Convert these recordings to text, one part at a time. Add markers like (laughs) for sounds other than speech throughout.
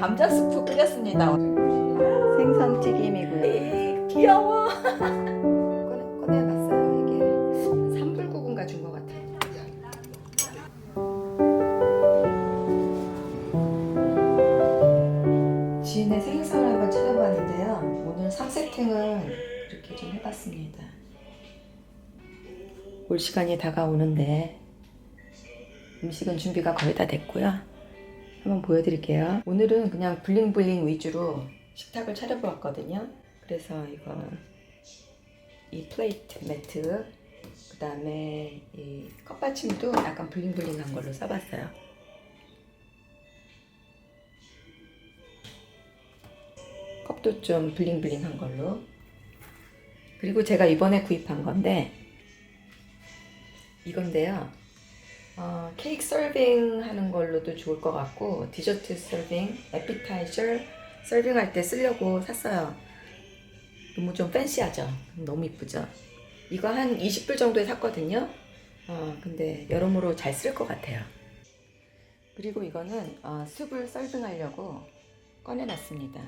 감자 스프 끓였습니다. 생선 튀김이고요. 에이, 귀여워. 꺼내, 꺼내봤어요. 이게 산불구군가 준 것 같아. 지인의 생일상을 한번 찾아봤는데요. 오늘 상세팅을 이렇게 좀 해봤습니다. 올 시간이 다가오는데 음식은 준비가 거의 다 됐고요. 한번 보여드릴게요. 오늘은 그냥 블링블링 위주로 식탁을 차려보았거든요. 그래서 이거 이 플레이트 매트 그 다음에 이 컵받침도 약간 블링블링한 걸로 써봤어요. 컵도 좀 블링블링한 걸로 그리고 제가 이번에 구입한 건데 이건데요. 어, 케이크 서빙 하는 걸로도 좋을 것 같고 디저트 서빙, 에피타이저 서빙 할 때 쓰려고 샀어요. 너무 좀 팬시하죠? 너무 이쁘죠? 이거 한 20불 정도에 샀거든요. 어, 근데 여러모로 잘 쓸 것 같아요. 그리고 이거는 어, 숲을 썰등하려고 꺼내놨습니다.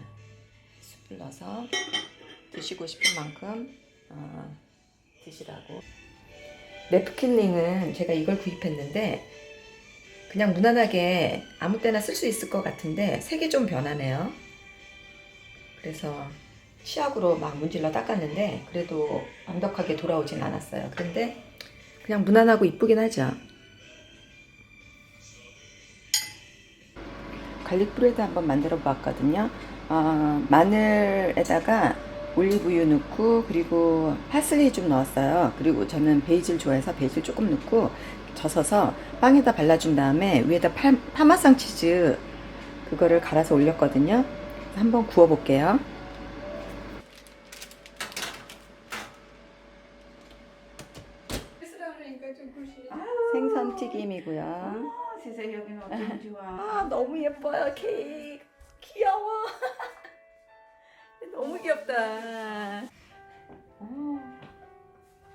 숲을 넣어서 드시고 싶은 만큼 어, 드시라고. 냅킨링은 제가 이걸 구입했는데 그냥 무난하게 아무 때나 쓸 수 있을 것 같은데 색이 좀 변하네요. 그래서 치약으로 막 문질러 닦았는데 그래도 완벽하게 돌아오진 않았어요. 그런데 그냥 무난하고 이쁘긴 하죠. 갈릭 브레드 한번 만들어 봤거든요. 어, 마늘에다가 올리브유 넣고 그리고 파슬리 좀 넣었어요. 그리고 저는 베이질 좋아해서 베이질 조금 넣고 젖어서 빵에다 발라준 다음에 위에다 파, 파마상 치즈 그거를 갈아서 올렸거든요. 한번 구워 볼게요. 생선 튀김이고요. 아, 세상에 여기는 어쩜 좋아. 아 너무 예뻐요 케이크 귀여워 귀엽다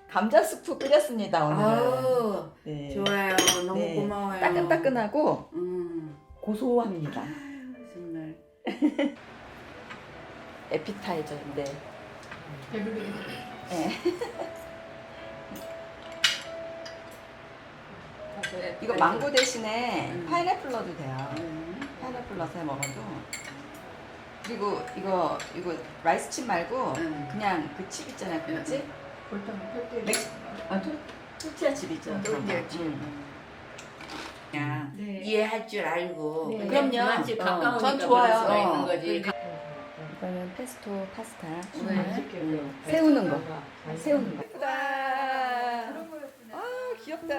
감자 스프 끓였습니다 오늘 아우, 네. 좋아요. 너무 네. 고마워요. 따끈따끈하고 음, 고소합니다 정말. (laughs) 에피타이저인데 네. (laughs) 이거 망고 대신에 음. 파인애플 넣어도 돼요 음. 파인애플 넣어서 먹어도 그리고 이거 이거 라이스 칩 말고 음. 그냥 그 칩 있잖아요 그 음. 칩? 멕시 아 토, 토티아 칩 그런 거. 토티아 칩. 음. 야, 네. 이해할 줄 알고. 네. 그럼요. 그만치 어, 가까우니까 전 좋아요. 수가 있는 어. 거지. 이거는 페스토 파스타 네. 음, 세우는 거 세우는 거 예쁘다 아 귀엽다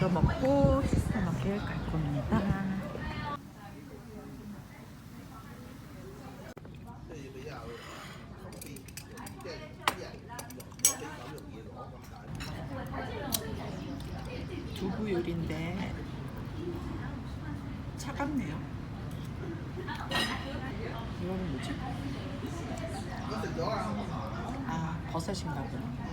먼저 먹고 슈퍼마켓 갈 겁니다. 두부 요리인데 차갑네요. 이거는 뭐지? 아 버섯인가 보네.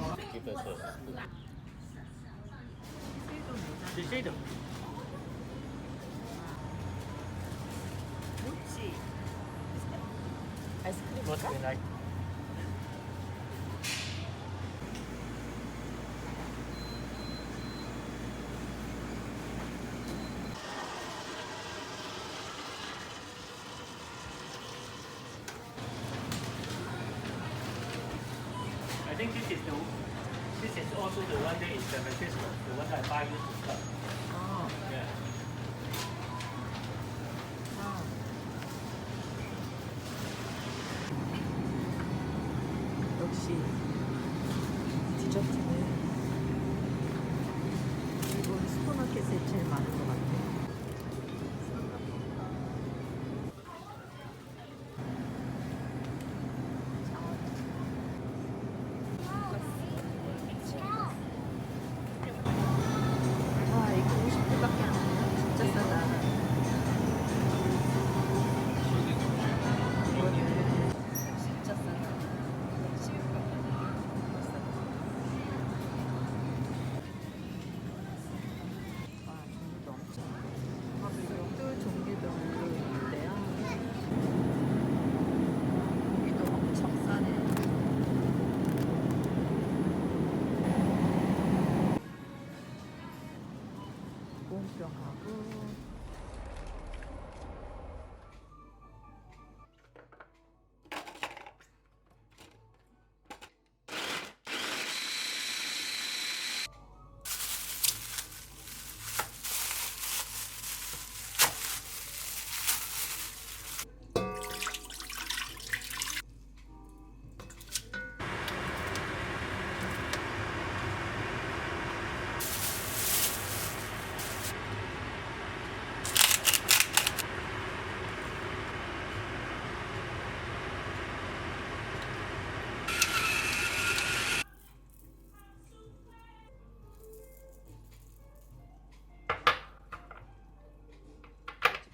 아이스크림 먹을까? I think this is the this is also the one that is San Francisco, five years of stuff. 구경하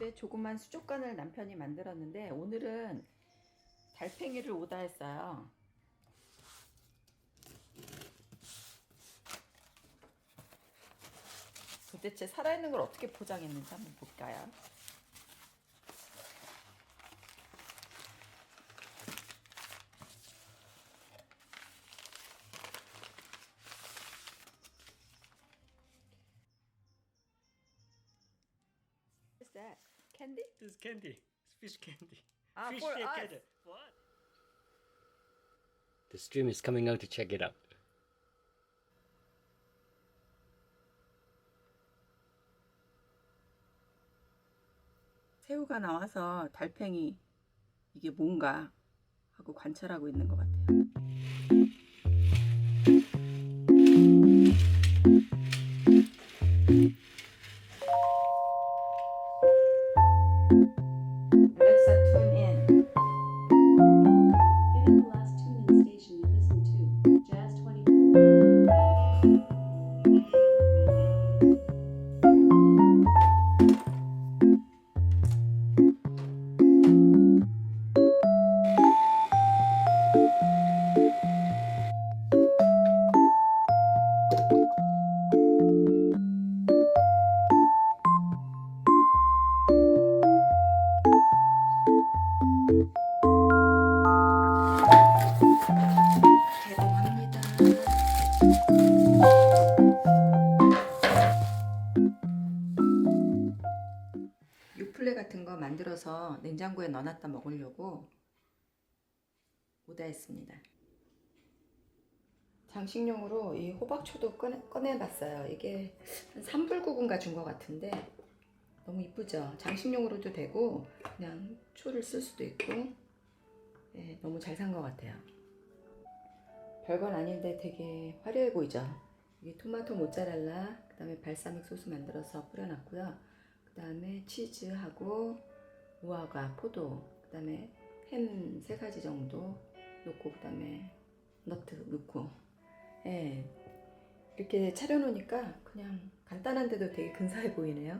고 집에 조그만 수족관을 남편이 만들었는데 오늘은 달팽이를 오다 했어요. 도대체 살아있는 걸 어떻게 포장했는지 한번 볼까요? That? Candy? This is candy. It's fish candy. Ah, fish for us. candy. What? The stream is coming out to check it out. 새우가 나와서 달팽이 이게 뭔가 하고 관찰하고 있는 것 같아요. 유플레 같은 거 만들어서 냉장고에 넣어놨다 먹으려고 오다했습니다. 장식용으로 이 호박초도 꺼내, 꺼내봤어요. 이게 한 3불9분가 준 것 같은데 너무 이쁘죠? 장식용으로도 되고 그냥 초를 쓸 수도 있고 네, 너무 잘 산 것 같아요. 별건 아닌데 되게 화려해 보이죠? 이게 토마토 모짜렐라, 그 다음에 발사믹 소스 만들어서 뿌려놨고요. 그 다음에 치즈하고 무화과, 포도, 그 다음에 햄 세 가지 정도 넣고, 그 다음에 너트 넣고, 예. 이렇게 차려놓으니까 그냥 간단한데도 되게 근사해 보이네요.